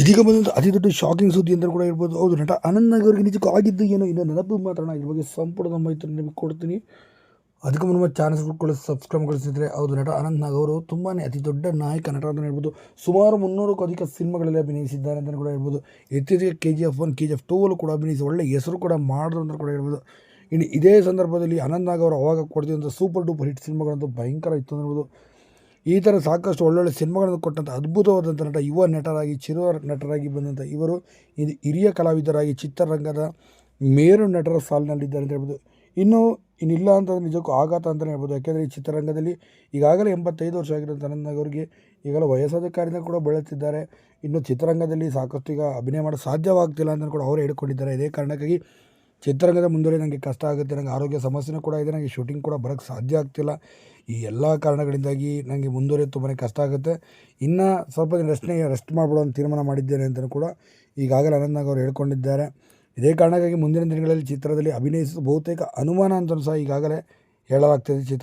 ಇದೀಗ ಬಂದಂಥ ಅತಿ ದೊಡ್ಡ ಶಾಕಿಂಗ್ ಸುದ್ದಿ ಅಂತ ಕೂಡ ಇರ್ಬೋದು ಹೌದು, ನಟ ಅನಂತ್ ನಾಗ್ ಅವರಿಗೆ ನಿಜಕ್ಕೂ ಆಗಿದ್ದು ಏನೋ, ಇನ್ನು ನೆನಪು ಮಾತ್ರ ಇದ್ರ ಬಗ್ಗೆ ಸಂಪೂರ್ಣ ಮಾಹಿತಿ ನಿಮಗೆ ಕೊಡ್ತೀನಿ. ಅದಕ್ಕೆ ಮುನ್ನ ಚಾನಲ್ಸ್ ಕೂಡ ಸಬ್ಸ್ಕ್ರೈಬ್ ಗಳಿಸಿದರೆ ಹೌದು, ನಟ ಅನಂತ್ ನಾಗ್ ಅವರು ತುಂಬಾ ಅತಿ ದೊಡ್ಡ ನಾಯಕ, ನಟ ಅಂತಲೇ ಹೇಳ್ಬೋದು. ಸುಮಾರು ಮುನ್ನೂರಕ್ಕೂ ಅಧಿಕ ಸಿನಿಮಾಗಳಲ್ಲಿ ಅಭಿನಯಿಸಿದ್ದಾರೆ ಅಂತ ಕೂಡ ಹೇಳ್ಬೋದು. ಇತ್ತೀಚೆಗೆ K G F one K G F two ಅಲ್ಲೂ ಕೂಡ ಅಭಿನಯಿಸಿ ಒಳ್ಳೆ ಹೆಸರು ಕೂಡ ಮಾಡಿದ್ರು ಅಂತ ಕೂಡ ಹೇಳ್ಬೋದು. ಇನ್ನು ಇದೇ ಸಂದರ್ಭದಲ್ಲಿ ಅನಂತ್ ನಾಗ್ ಅವರು ಅವಾಗ ಕೊಡ್ತಿದ್ದಂಥ ಸೂಪರ್ ಡೂಪರ್ ಹಿಟ್ ಸಿನಿಮಾಗಳಂತೂ ಭಯಂಕರ ಇತ್ತು ಅಂತ ಹೇಳ್ಬೋದು. ಈ ಥರ ಸಾಕಷ್ಟು ಒಳ್ಳೊಳ್ಳೆ ಸಿನಿಮಾಗಳನ್ನು ಕೊಟ್ಟಂಥ ಅದ್ಭುತವಾದಂಥ ನಟ, ಯುವ ನಟರಾಗಿ, ಚಿರುವ ನಟರಾಗಿ ಬಂದಂಥ ಇವರು ಇದು ಹಿರಿಯ ಕಲಾವಿದರಾಗಿ ಚಿತ್ರರಂಗದ ಮೇರು ನಟರ ಸಾಲಿನಲ್ಲಿದ್ದಾರೆ ಅಂತ ಹೇಳ್ಬೋದು. ಇನ್ನು ಇನ್ನಿಲ್ಲ ಅಂತಂದರೆ ನಿಜಕ್ಕೂ ಆಘಾತ ಅಂತಲೇ ಹೇಳ್ಬೋದು. ಯಾಕೆಂದರೆ ಈ ಚಿತ್ರರಂಗದಲ್ಲಿ ಈಗಾಗಲೇ ಎಂಬತ್ತೈದು ವರ್ಷ ಆಗಿರೋಂಥ ಅವರಿಗೆ ಈಗಲೇ ವಯಸ್ಸಾದ ಕೂಡ ಬೆಳೆಯುತ್ತಿದ್ದಾರೆ ಇನ್ನು ಚಿತ್ರರಂಗದಲ್ಲಿ ಸಾಕಷ್ಟು ಈಗ ಅಭಿನಯ ಮಾಡಲು ಸಾಧ್ಯವಾಗ್ತಿಲ್ಲ ಅಂತ ಕೂಡ ಅವರು ಹೇಳ್ಕೊಂಡಿದ್ದಾರೆ. ಇದೇ ಕಾರಣಕ್ಕಾಗಿ ಚಿತ್ರರಂಗದ ಮುಂದುವರಿ ನನಗೆ ಕಷ್ಟ ಆಗುತ್ತೆ ನನಗೆ ಆರೋಗ್ಯ ಸಮಸ್ಯೆನೂ ಕೂಡ ಇದೆ ನನಗೆ ಶೂಟಿಂಗ್ ಕೂಡ ಬರೋಕ್ಕೆ ಸಾಧ್ಯ ಆಗ್ತಿಲ್ಲ. ಈ ಎಲ್ಲ ಕಾರಣಗಳಿಂದಾಗಿ ನನಗೆ ಮುಂದುವರಿಯೋದು ತುಂಬಾ ಕಷ್ಟ ಆಗುತ್ತೆ. ಇನ್ನು ಸ್ವಲ್ಪ ದಿನ ರೆಸ್ಟ್ನೇ ರೆಸ್ಟ್ ಮಾಡ್ಬಿಡೋ ಅಂತ ತೀರ್ಮಾನ ಮಾಡಿದ್ದೇನೆ ಅಂತಲೂ ಕೂಡ ಈಗಾಗಲೇ ಅನಂತ್ ನಾಗ್ ಅವರು ಹೇಳ್ಕೊಂಡಿದ್ದಾರೆ. ಇದೇ ಕಾರಣಕ್ಕಾಗಿ ಮುಂದಿನ ದಿನಗಳಲ್ಲಿ ಚಿತ್ರದಲ್ಲಿ ಅಭಿನಯಿಸಿದ ಬಹುತೇಕ ಅನುಮಾನ ಅಂತಲೂ ಸಹ ಈಗಾಗಲೇ ಹೇಳಲಾಗ್ತಿದೆ ಚಿತ್ರ